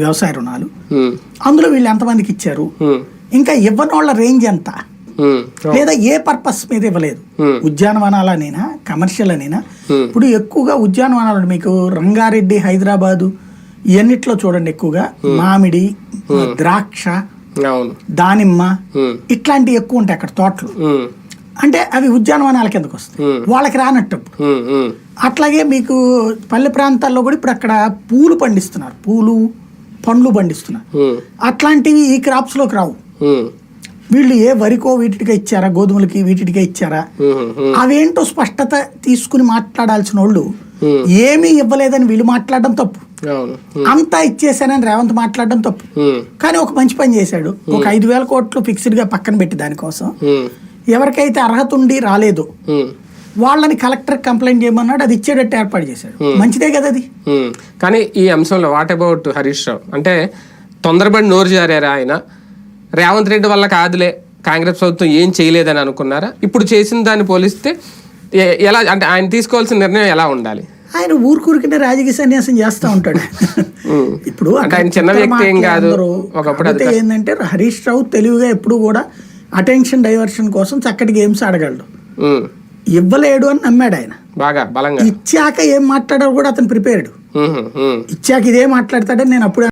వ్యవసాయ రుణాలు. అందులో వీళ్ళు ఎంతమందికి ఇచ్చారు? ఇంకా ఇవ్వని వాళ్ళ రేంజ్ ఎంత? లేదా ఏ పర్పస్ మీద ఇవ్వలేదు. ఉద్యానవనాలనైనా కమర్షియల్ అనైనా. ఇప్పుడు ఎక్కువగా ఉద్యానవనాలు మీకు రంగారెడ్డి హైదరాబాదు ఇవన్నిట్లో చూడండి ఎక్కువగా. మామిడి ద్రాక్ష దానిమ్మ ఇట్లాంటివి ఎక్కువ ఉంటాయి అక్కడ తోటలు. అంటే అవి ఉద్యానవనాల కిందకు వస్తాయి. వాళ్ళకి రానట్టు. అట్లాగే మీకు పల్లె ప్రాంతాల్లో కూడా ఇప్పుడు అక్కడ పూలు పండిస్తున్నారు. పూలు పండ్లు పండిస్తున్నారు. అట్లాంటివి ఈ క్రాప్స్లోకి రావు. ఉమ్, వీళ్ళు ఏ వరికో వీటికే ఇచ్చారా? గోధుమలకి వీటికే ఇచ్చారా? అవేంటో స్పష్టత తీసుకుని మాట్లాడాల్సిన వాళ్ళు. ఏమీ ఇవ్వలేదని వీళ్ళు మాట్లాడడం తప్పు. అంతా ఇచ్చేసానని రేవంత్ మాట్లాడడం తప్పు. కానీ ఒక మంచి పని చేశాడు. ఒక ఐదు వేల కోట్లు ఫిక్స్డ్గా పక్కన పెట్టి దానికోసం. ఎవరికైతే అర్హత ఉండి రాలేదు వాళ్ళని కలెక్టర్ కంప్లైంట్ చేయమన్నాడు అది ఇచ్చేటట్టు ఏర్పాటు చేశాడు. మంచిదే కదా అది. కానీ ఈ అంశంలో వాట్ అబౌట్ హరీష్ రావు? అంటే తొందరపడి నోరు జారారా ఆయన? రేవంత్ రెడ్డి వల్ల కాదులే కాంగ్రెస్ ప్రభుత్వం ఏం చేయలేదని అనుకున్నారా? ఇప్పుడు చేసిన దాన్ని పోలిస్తే ఎలా అంటే ఆయన తీసుకోవాల్సిన నిర్ణయం ఎలా ఉండాలి? ఆయన ఊరుకూరికినే రాజకీయ సన్యాసం చేస్తూ ఉంటాడు. ఇప్పుడు చిన్న వ్యక్తి ఏం కాదు. ఒకప్పుడు కాకపోతే ఏంటంటే హరీష్ రావు తెలివిగా ఎప్పుడు కూడా అటెన్షన్ డైవర్షన్ కోసం చక్కటి గేమ్స్ ఆడగలడు. ఇవ్వలేడు అని నమ్మాడు ఆయన. బాగా బలంగా. ఇచ్చాక ఏం మాట్లాడాలో కూడా అతను ప్రిపేర్డ్. ఇచ్చాక ఇదే మాట్లాడతాడని నేను అప్పుడు